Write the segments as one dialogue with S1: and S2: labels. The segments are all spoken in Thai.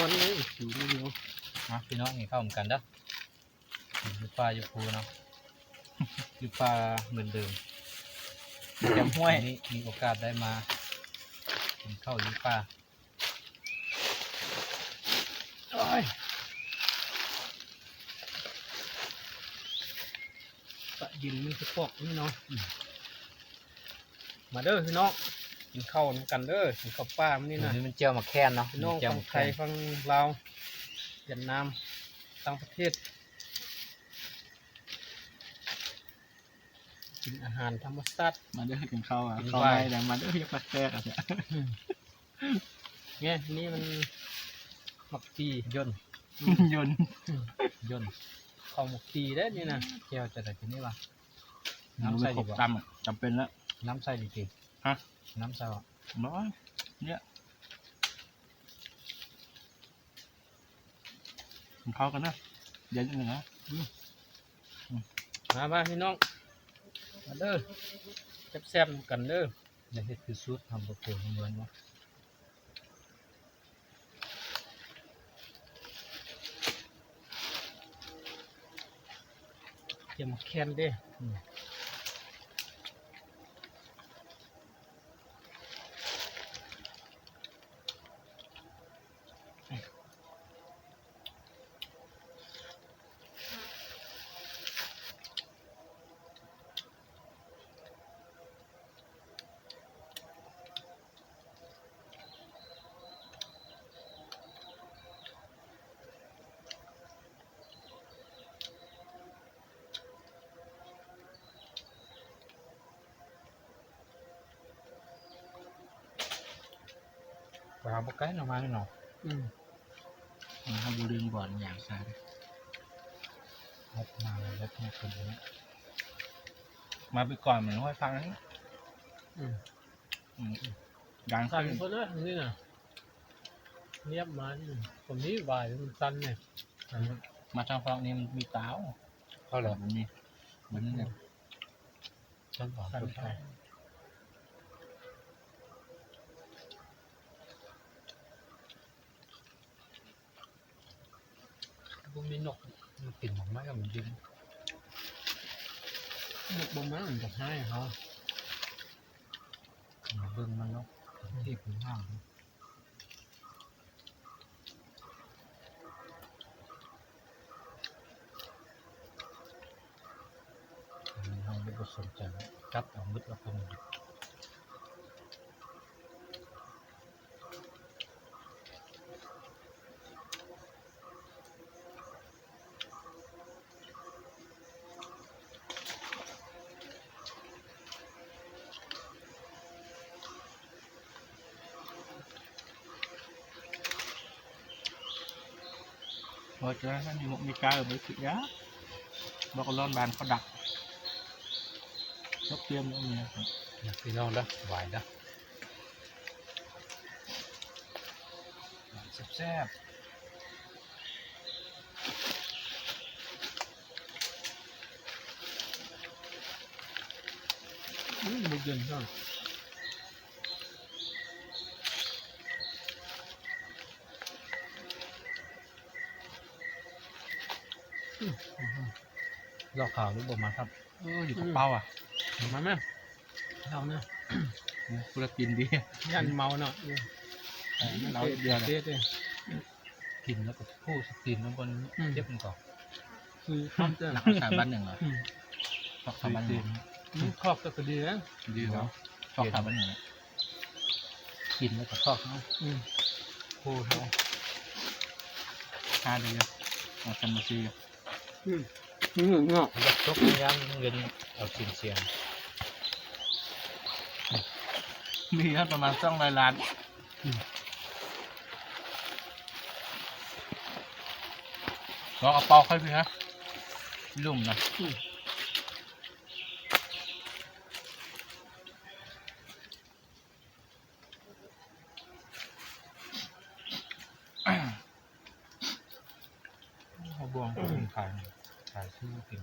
S1: อนนี่อยู่นี่เดียว
S2: นะพี่น้องกินข้าวเหมือนกันเด้ออยู่ป่าอยู่ภูเนาะ อยู่ป่าเหมือนเดิม
S3: แกมห้วย
S2: วันนี้มีโอกาสได้มากินข้าวอยู่ป่า
S1: โอ้ยปะยินมันจะปอกนี่เนาะอืมมาเด้อพี่น้อง กินข้าวนำกันเด้อกินข้าวป้ามันนี่
S2: อั
S1: นะ
S2: นนี้มันเจียวมาแค้นเนาะ
S1: พี่น้อง
S2: เจียว
S1: ฝั่ง
S2: มา
S1: ไท
S2: แค้
S1: ย
S2: น
S1: ฝั่งลาวเวียดนามต่างประเทศ กินอาหารธรรมชาติ
S3: มาเด้อกินข้าวอะ
S1: กิน
S3: ข้าว
S1: ไว้
S3: ไม่แต่มาเด้ออยากแปลกๆอะเนี่ย
S1: ไงนี่มันหมักตี
S2: ย่น
S3: ยนต์
S2: ย่น
S1: ข้าวหมักตีได้อนี่นะ
S2: เจียวจะได้กินนี่วะ
S3: น้ำ
S2: น้ำ
S3: ใส่
S2: ใส่
S3: ข
S2: ดี
S3: บ
S2: กว่า
S3: จำอะจำเป็นแล้ว
S2: น้ำใส่ดีจริง
S3: ฮะ
S2: น้ำใส่วะ
S3: ร้อยเนี่ยกินข้าวกันนะเดี๋ยวนิดหนึ่งนะ
S1: มาบ้าพี่น้องมาเด้อแซ่บๆกันเด้อ
S2: อย่าเฮ็ดคือซุดทำบะโขงเหมือนวะ
S1: เตรียมแคนเด้อ อืม
S2: ปลาบกไก่หน่อไม้หน่อ
S1: อืม
S3: มันให้ดูลืมก่อนอย่างซาเลย
S2: หกมาแล้วแล้วเนี่ยคนนี้
S3: มาไปก่อนเหมือนห้อยฟังนี่
S1: อืม
S3: อืมดัง
S1: สั่
S3: ขึ้
S1: น
S3: น
S1: คนละนี่นะเนียบมานี่ผมนี้วายมันสั่นเนี่ย
S3: มาทางฝั่งนี้มันมีเต้า
S2: เข้าเลย
S3: มันนี่มันนี่เนี่ย
S2: ต้นหอม
S1: สั่น
S2: ต้น
S1: ไป
S2: ไทร
S1: พวกนี้นก
S2: มันกลิ่นหอมมากกับมันยืน
S1: นกบงมันมันจะให้เขา
S2: มาเบิ่งมันเนาะที่ผมห้างมันทำไม่สนใจกัดเอามืดเอาคนอื่น
S3: พอเจอท่านมีมุกมีกาเออไปสิยะบอกว่าร้อน บานเขาดักยกเตรียมแล้วเนี่ย
S2: นะพี่น้องเด้อไหวเด้อแซ่บ
S1: อืมบุกเย็นช่า
S2: ๆลอกขาวหรือบ่มาครับ
S3: เอออยู่กับเป้าอะ
S1: มาไหมเราเนี่ย
S3: กูจะกินดี
S1: ยันเมาเนาะอืม
S3: เออเราเดือด
S1: เด็ดเลย
S2: กินแล้วก็พูดสตีนลงบน
S1: อืม
S2: เจ็บมันก่อน
S1: คือทำเจ้า
S3: หนักสามบ้านหนึ่งเหรอ
S1: อืม
S3: ชอบสามบ้านหนึ่ง
S1: อืมครอบก็ดีนะ
S3: ดีเนาะชอบสามบ้านหนึ่ง
S2: กินแล้วก็ชอบเนาะ
S1: อืม
S2: พูดเนาะ
S3: ค่าดีอะเอาจำมาซี
S1: อืม อืมเนาะ
S2: มันจะชกย้ำเงินเอากินเสียง
S3: มีครับประมาณสองร้อยล้านลองเอาเปาค่อยพี่ฮะลุ่มนะ
S2: บวงก็มีขายาดที่กิน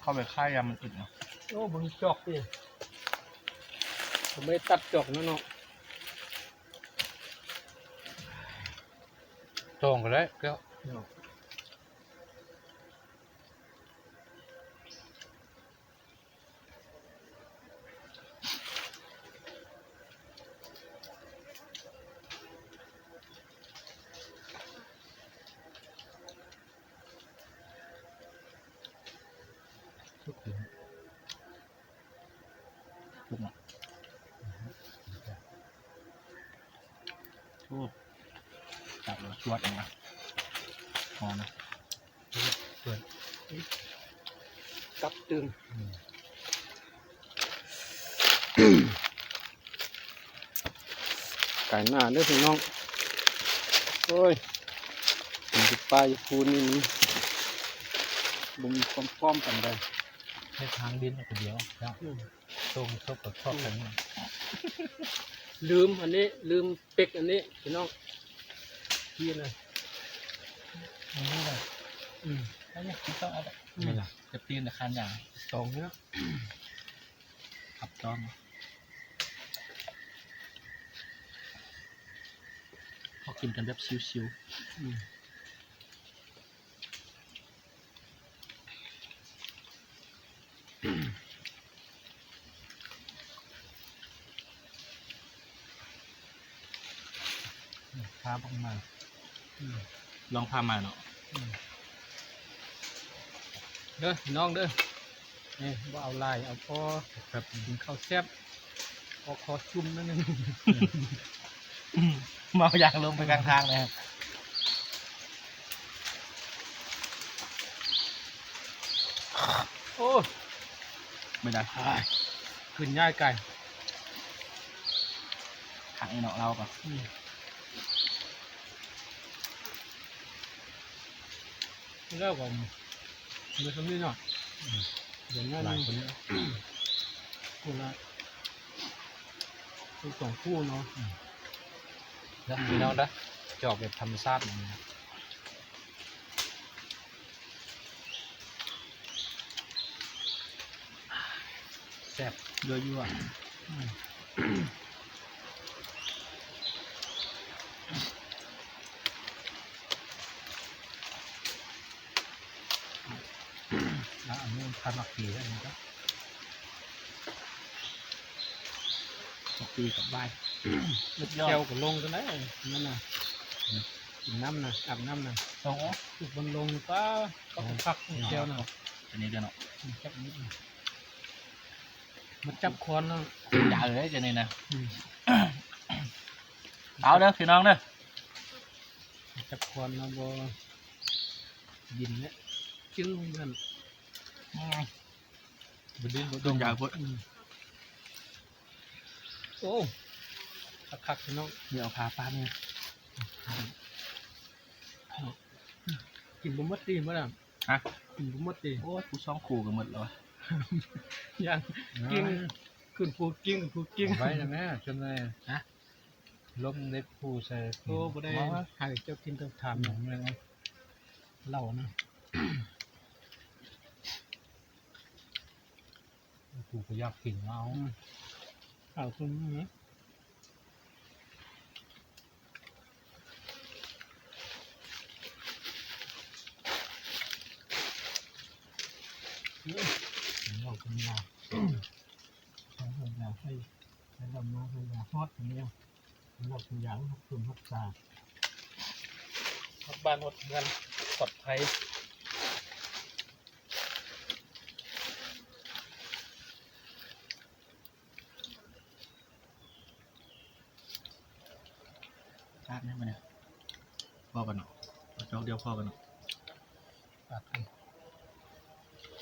S3: เข้าไปค่ายยามันติดเนาะ
S1: โอ้บึงจอกดิผมไม่ตัดจอกนะเนาะ
S2: ตรงกันเลยเกลียว
S3: ทุกคนทุกหมดโอ้จับเลยชวดเลยนะพอนะ
S1: กลับตึงไก่หน้าเด้อพี่น้อง โอ้ยมันจะปลายคูนี่มันบ่มีความพร้อมกันใด
S2: ใช้ทางดินคนเดียวแล้ว
S1: อืม
S2: ตรงชอบกับชอบกันนี่
S1: ลืมอันนี้ ลืมเป็กอันนี้พี่น้องพี่นะ
S3: อันนี้เลย
S1: อืม
S3: แล้วเนี่ยคิดต้องเอาแบบ
S2: ไม่ล่ะ
S3: จะตีนแต่คันอย่าง
S1: สองเนี้ย
S3: ขับจ้องเขากินกันแบบชิว
S1: อืม
S2: พาพวกมา
S1: อืม
S3: ๆลองพามาเนาะ
S1: เด้อพี่น้องเด้อนี่ว่าเอาลายเอาพอแบบกินข้าวแซ่บพอคอชุ่มนั่นนึง
S3: เมาอย่างลงไปกลางทางเลยครับ
S1: โอ้
S3: ไม่ได้
S1: ขึ้นย่ายไก่
S3: ขังไอ้เนาะเราปะ
S1: อืมเลิกก่อนมือทำนี่หน่อยเดี๋ยวนี้
S2: หลาย
S1: นี่
S2: คนนี้
S1: คู่ละคู่สองคู่เนาะ
S2: แล้วพี่น้องนะจอบแบบธรรมชาตินี่นะแซ่บ
S3: เยอะยั่ว
S2: แล้วอันนี้พันมักปีแล้วนี่ก็
S3: ตกตีกับใบ
S1: แล้วเจียวกับลงกันได้นั่นน่ะกินน้ำน่ะอาบน้ำน่ะ
S3: โอ้โห
S1: ถูกบนลงป้าก็พักเจียวน่ะ
S3: อันนี้เดี๋ยวเนาะ
S1: จับนิดหนึ่งมันจับคอนเนาะ
S3: อย่าเลยจะนี่นะ
S1: อืม
S3: เอาเด้อพี่น้องเด้อ
S1: จับคอนเนาะบ่ยินเนี่ยจึ้งกัน
S3: อืม
S2: บดินบ
S3: ดมยาพุทธ
S1: อืมโอ้คักๆพี่น้อง
S3: เดี๋ยวเอาพาป้าเนี่ย
S1: กินบ่หมดตีบ่ล่ะ
S3: ฮะ
S1: กินบ่หมดตี
S3: โอ้ยกูช่องขู่กันหมดเลย
S1: ยังกิ้งขึ้นภูกิ้งภูกิ้ง
S2: ไว้นะแม่จนเลยนะล้มในผู้ใส่
S1: โอ้บ่ได้ให้เจ้ากินเจ้าทานอย่างนี้นะเหล้านะ
S2: ผู้ก็อยากกินเอา
S1: เอาคุณนี้เราคุณยาเราคุณยาให้ให้เรามาคุณยาฮอดอย่างนี้เราคุณยาให้คุณรักษาฮอดบ้านฮอดเงินปลอดภัย
S3: ชาตินี่มาเนี่ย พ่อกันเนาะเอาจอกเดียวพ่อกันเนาะ
S1: ตัดกัน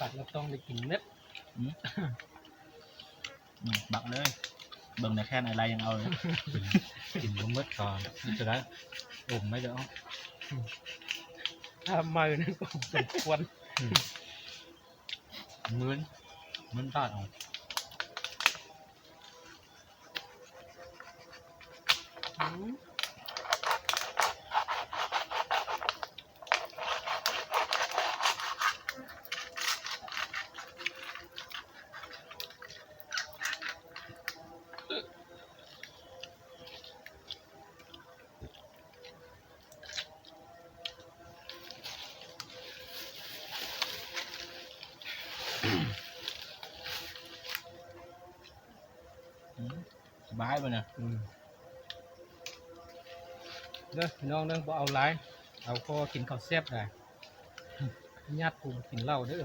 S1: ตัดแล้วต้องได้กินเม็ด
S3: อืมอืมบักเลย เบิ่งในแค่ไหนไรยังเอาเลย
S2: กินล้มเมื่อก่อนนี่จะได้อมไม่เด้อ
S1: ถ้ามาอยู่นั่นก็สมควร
S2: เหมือนเหมือนบ้านเอา
S1: อา
S3: ยไปเนี่ย
S2: อืมเด้อพี่น้องเด้อบ่เอาหลายเอาพอกินข้าวแซ่บได้ญาติกูกินเหล้าเด้อ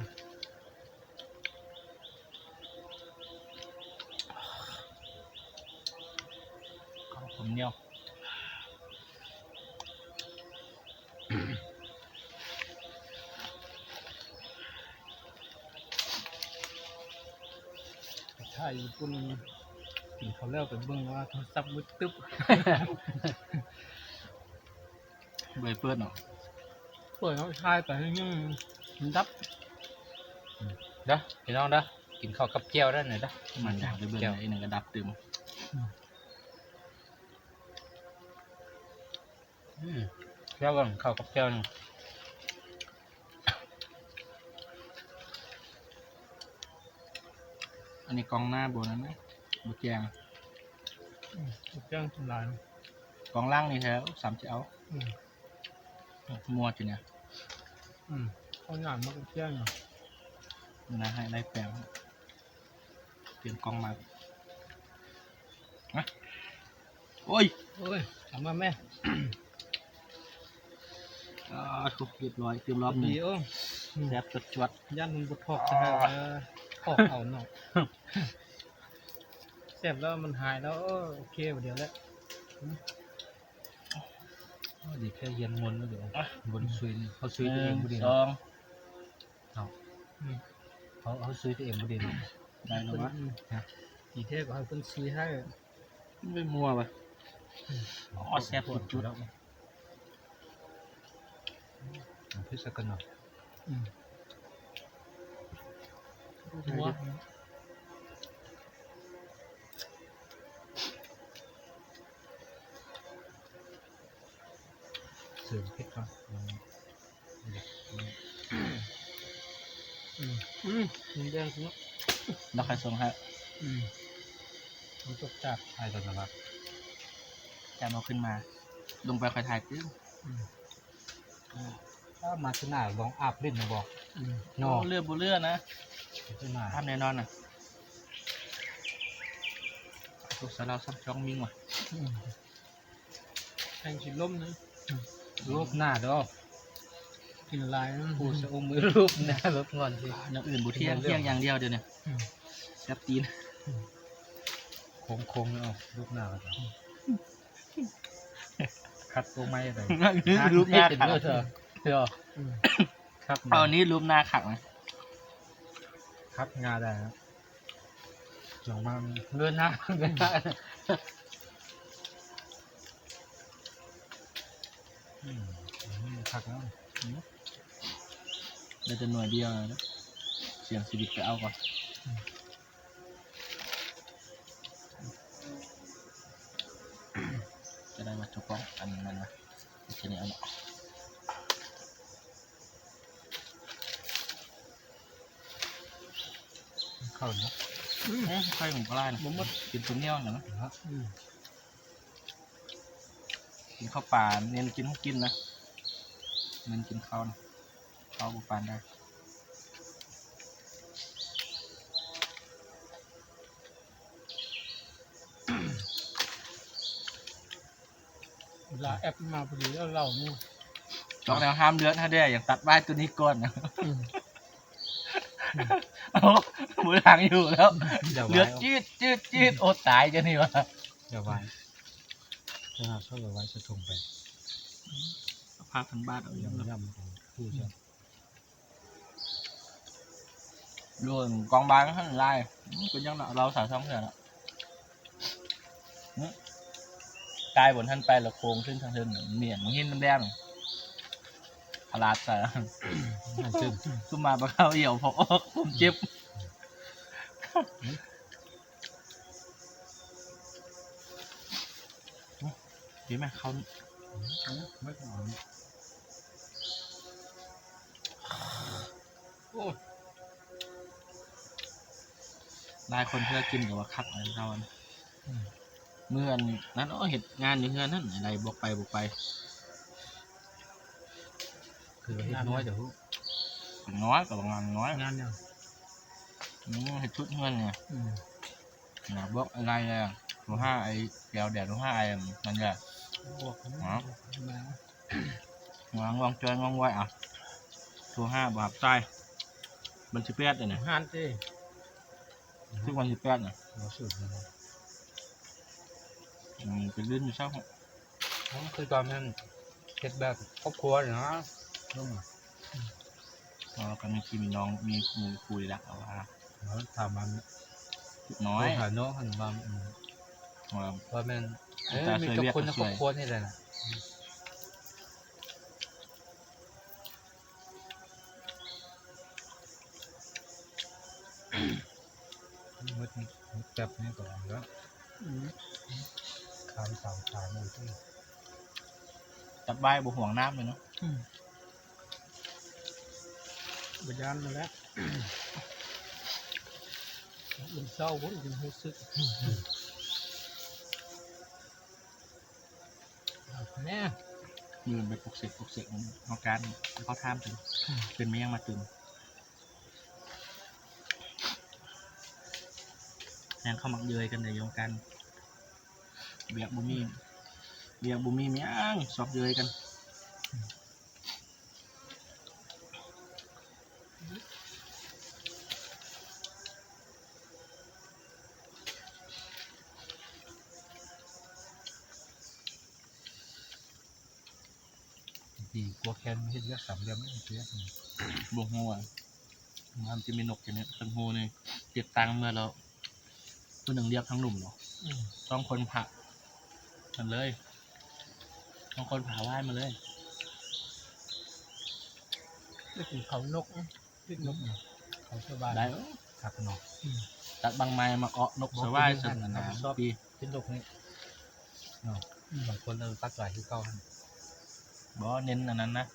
S3: ข้าวผมเหนียว
S2: ถ้าญี่ปุ่น กินข้าวแล้วไปเบิ่งว่าโทรศัพท์มืดตึ๊บ
S3: เบยเปิดเนาะ
S2: เปิดเขาทายไปยังมันดับเด้อพี่น้องเด้อกินข้าวกับแก้วได้หน่อยเด้อ
S3: มันอยากจะเบิ่งไอ้หนึ่งกระดับตึม
S2: อืมแก้วก่อนข้าวกับแก้วหนึ่ง
S3: อันนี้กองหน้าบนนั้นนะ บกแจง
S2: แก้วทำลาย
S3: กองล่างนี่แถวสามเจ้า
S2: อืม
S3: มัวจุเนี่ย
S2: อืมข้าวหนามมากบแก้วเนาะ
S3: นี่นะให้ไล่แปลงเปลี่ยนกองมาอะโอ้ย
S2: โอ้ยทำมาแม่
S3: อ่าถูกเรียบร้อยเตรียมรอบหนึ่ง
S2: ดีโอ้
S3: แซ่บจดจวด
S2: ย่านมันบดทอกจะให้ว่าทอกเอาเนาะ ซ่บแล้วมันหายแล้วเออโอเคเดี๋ยวแล้วอืมอ๋อดีแค่เย็นมนต์แล้วเดี๋ยวบนซุยนี่เขาซุย
S3: ห
S2: ตัวเอ
S3: นึ่
S2: ง
S3: ง
S2: บุดี
S3: ส
S2: เนาะ
S3: อง
S2: เขาเขาซุยตัวเองบุดีเนาะ
S3: ได้แล้ววะ
S2: ดีเท่ก็ให้เพิ่นซุยให้
S3: ไม่มัวปะอ๋อแซ่บจุดจุด
S2: แล้วพิสกันเนาะอืมหัว สริมเพชรก่อนอืมอืมอืมมันแดงสุด
S3: แล้วใครส่งให้
S2: อืมมันตกจากไอ้ตอนนั้นละ
S3: จำเอาขึ้นมา ลงไปคอยถ่ายตึ้ง
S2: อืมถ้ามาที่หน้าลองอาบเล่นนะบอกนอ
S3: โอ้เลือดบุเลือดนะ
S2: ที่หน้า
S3: ภาพแน่นอนน่ะทุกสารเราซ้ำช่องมิ่งว่ะ
S2: อืมแทงชิดล้มนะ รูปหน้าเด้อกินลายนะปูสะอมมือรูปหน้ารบงอนสิ
S3: อย่างอื่นบุเที่ยงเที่ยงอย่างเดียวเดี๋ยวนี้
S2: อืม
S3: แซ่บตีน
S2: โค้งโค้งๆเอารูปหน้าก็จะคัดตัวไม้อะไร
S3: รูปหน้า
S2: เป็น
S3: ขัก
S2: เลือดเธอเธอครับ
S3: เอาอันนี้รูปหน้าขักนะ
S2: ครับงาได้ครับลองมาเลื่อนหน้าเลื่อนหน้า ผักแล้ว
S3: เดี๋ยวจะหน่วยเดียวนะเสียงสิบิกไปเอาก่อนจะได้มาถูกต้องอันนั้นนะแค่นี้เอาเนาะ
S2: เข้าเนาะ
S3: เอ๊ะค่อยหมูปลานะ
S2: บ่หมด
S3: กินตัวเนี้ยวหน่อยนะ กินข้าวปลาเน้นกินข้าวกินนะเน้นกินข้าวนะข้าวบุปานได้
S2: เวลาแอปมาพอดีแล้วเราเนี่ย
S3: จอกแนวห้ามเลือดถ้าได้อย่างตัดบ้านตัวนี้ก่อนนะ
S2: อืม
S3: เอามือหลังอยู่แล้ว
S2: อย่า
S3: เลื
S2: ไว้
S3: อดจืดจืดจืดโอดตายจะนี่วะ
S2: อย่าไว้ ถ้าหากเขาอาไว้จะทงไป
S3: พาพันบาทเอาอย่าง
S2: ย่ำ
S3: นั้น
S2: ย่ำของผู้จะ
S3: รวมกองบางท่านไล่เป็นยังเราสาวช่องเถื่อนอะหึกายบนท่านไปละโค้งขึ้นทางเทินเหมียนมึงหินน้ำแดงพลาดใส่
S2: นั่น
S3: มาปะเข้าเหี่ยวพออกผมเจ็บ ดีไหมเขา
S2: ไม่ต้องเอาโอ้
S3: หลายคนเพื่อกินกับว่าคักอะไรเราอะ
S2: อืม
S3: เมื่อนนั้นโอ้เห็ดงานอยู่เฮือนนั่นอะไรบอกไปบอกไป
S2: คือเห็ดน้อยเดี๋ยว
S3: น้อยกับบางงานน้อย
S2: งานยัง
S3: อืมเห็ดชุดเฮือนเนี่ย
S2: อืม
S3: นะบอกอะไรเลยอะตัวห้าไอ้แก้วแดดตัวห้าไอ้นั่นแหละ
S2: บวกนะ
S3: อ๋อ
S2: มา
S3: งางองจอยงองไว้อะตัวห้าบาปใต้มันสิแปดเลยเนี่ย
S2: หันเจ้
S3: ทุกวันสิแปดเนี่ย
S2: เราสุดเลย
S3: อืมเป็นลื่นอยู่เช้า
S2: ผมคือตอนนั้นเฮ็ดแบบครอบครัวเนาะร่วม
S3: เราก็มีพี่มีน้องมีคุยคุยละเอาว่า
S2: แล้วทำมัน
S3: น้อย
S2: หาน้องหันมา
S3: ว่า
S2: ว่าแม่น เอ้ย
S3: ตา
S2: มี
S3: ช่วย
S2: กับ
S3: เรียก
S2: คนใน
S3: ช่
S2: คร
S3: วย
S2: อบครัวนี่แหละนะมืดมืดจับนี่ก่อนแล้วขามสามขามเลยที่
S3: จับใบบุห่วงน้ำเลยเนาะ
S1: บยานมาแล้วมันเศร้าพุ่นยังรู้สึก
S2: แม่
S3: ยืนไปปลุกเสกปลุกเสกเอาการเขาท่ามถึงเป็นไม่ยังมาตึงนแทนเข้ามักเยยกันในโยงกันเบียกบุมีเบียกบุมีเมียงสอบเยยกัน
S2: ลัวแคนเฮ็ดเยอะสามเหลี่ยมไม่เสีย
S3: บวหัวมันจะมีนกอย่างเนี้ยตังโฮเนี่ยเก็บตังค์เมื่อเราตัวหนึ่งเรียกทั้งหนุ่มเนาะต้องคนผ่ามันเลยต้องคนผ่าไหว้มาเลย
S1: ได้กินเขานกนะกินนก
S2: เขาสบาย
S3: ได้
S2: ขับเนาะ
S3: ตัดบางไม้มาเกาะนกสวายสนนะปี
S2: เป็นลูกนี่เนาะบางคนเราตัดหลายที่เก่า
S3: บอเน้นอันนั้นนะ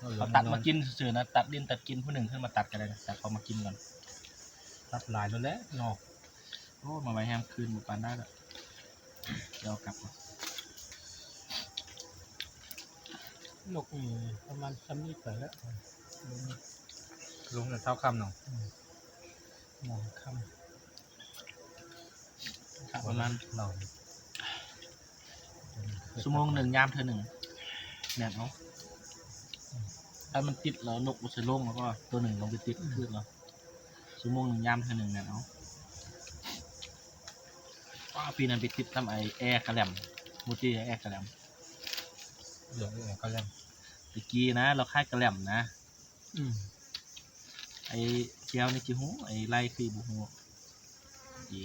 S2: เขา
S3: เขาตัดมากินเฉยๆนะตัดดินตัดกินผู้หนึ่งขึ้นมาตัดกันเลยนะแต่เขามากินก่อน
S2: ตัดหลายแล้วแหละเนาะ
S3: โอ้มาไว้แฮมคืนบุปานได้แล้วเดี๋ยวเอากลับมา
S1: นกนี่ประมาณซ้ำนี้ไปแล้ว
S2: ลุงเนี่ยเท่าคำเนาะ
S1: มองค
S3: ครับประมาณ
S2: เรา
S3: ชั่วโมงหนึ่งยามเธอหนึ่งแนบเอา ถ้ามันติดแล้วนกมันจะลงแล้วก็ตัวหนึ่งลงไปติดขึ้นแล้วชั่วโมงหนึ่งยามเธอหนึ่งแนบเอาว้าปีนั้นไปติดทำไอแอร์กระแหลมมูจี้แอร์กระแหลม
S2: เหลือเองก็เล่น
S3: ตะกี้นะ เราค่ายกระแหลมนะำ
S1: อืม
S3: ไอ้เจียวนี่จิหูไอ้ไล่คือบุหูดี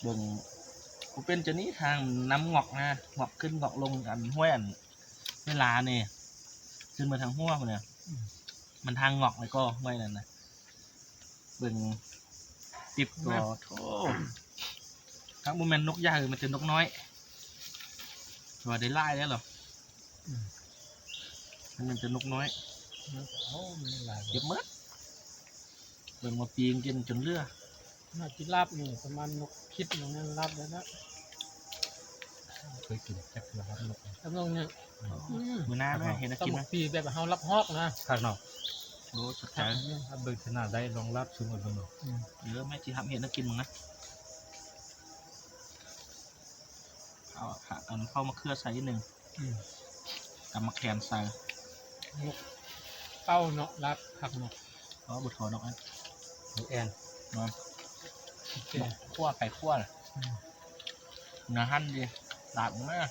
S3: เบิ่งกูเป็นจะนี้ทางน้ำงอกนะงอกขึ้นงอกลงอันห้วยอัน เวลาเนี่ยขึ้นมาทางหัวมันเนี่ย มันทางงอกเลยก็ห้วยนั่นนะเบิ่งติบก็โธ่ทั้งโมเมนนกยาคือมันจะนกน้อยว่าได้ไล่แล้วหรอมันเป็นจะนกน้อย
S1: เขาไม่ล้า
S3: เก็บหมดเบิ่งมาปีงกินจนเลือด
S1: น่าจิลาบนี่ประมาณนกคิดอย่างนั้นรับแล้วนะ
S2: เคยกินแจ็คแล้วครับนก
S1: แล้วนกเนี่ยอืม
S3: มือหน้าด้วยเห็นนะ
S1: ส
S3: กิน
S1: มุ
S3: ไหม
S1: กปีแบบเฮารับฮอกนะ
S2: ข้างนอก
S3: โอ้สุด
S1: ครั
S3: ท้าย
S1: บ
S2: ถ้าเบิกขนาดได้ลองรับซุ้มกันบ้างเนาะ
S1: อืม
S3: เยอะแม่จีทำเห็นนะกินมึงนะเอาผักอันเข้ามาเคลือใส่นิดหนึ่ง
S1: อืม
S3: กับมะแขนใส่
S1: นกเป้าเนาะรับผักนก
S3: เพราะบุตรขอนกอัน
S2: นกแอน
S3: นอน
S1: โอเค
S3: ขั้วไก่ขั้วน่ะ
S1: อืม
S3: เนื้อ หั่นดีดาบมาก